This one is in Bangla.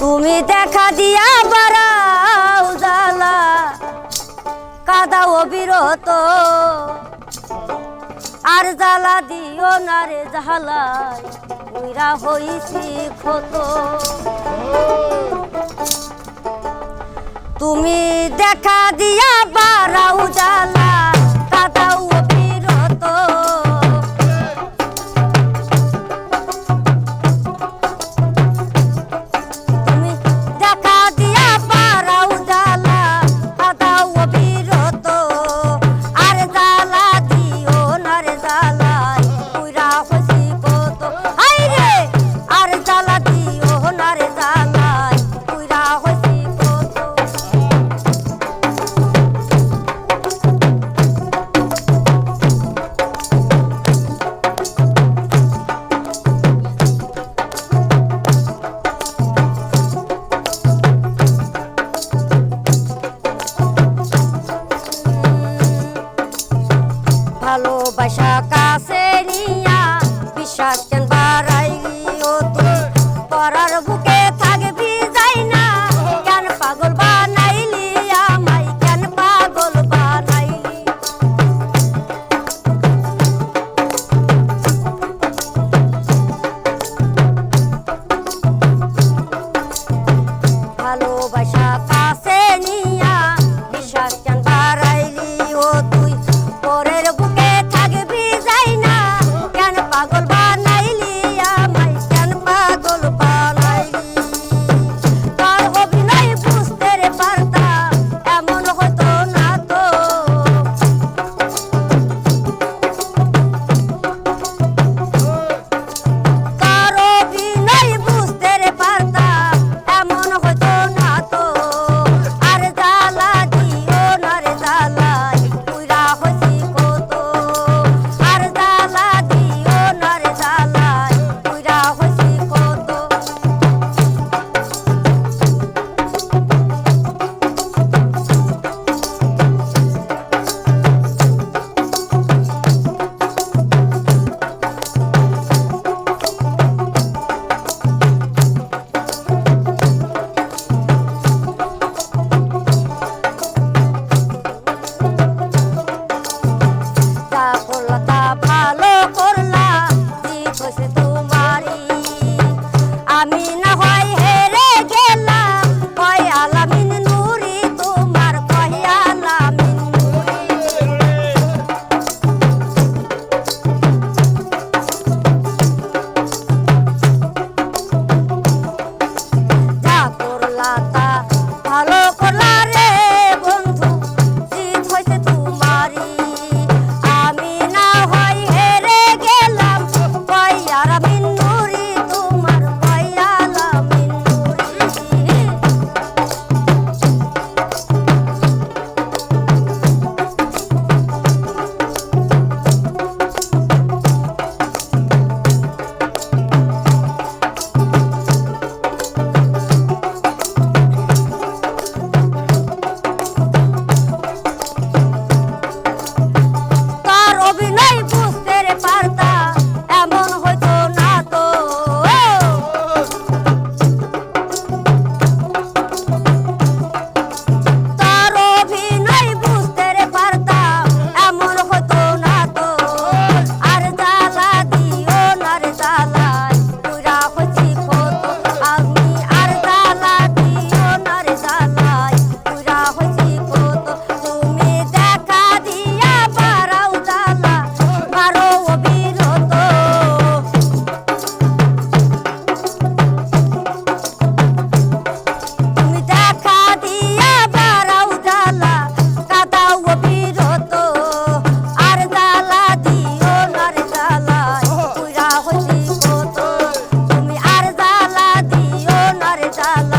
তুমি দেখা দিয়া বারাও জালা কাদাও বিরত। আর জালা দিও না রে জ্বালায়, উইরা হইছি ক্ষত। তুমি দেখা দিয়া shot la la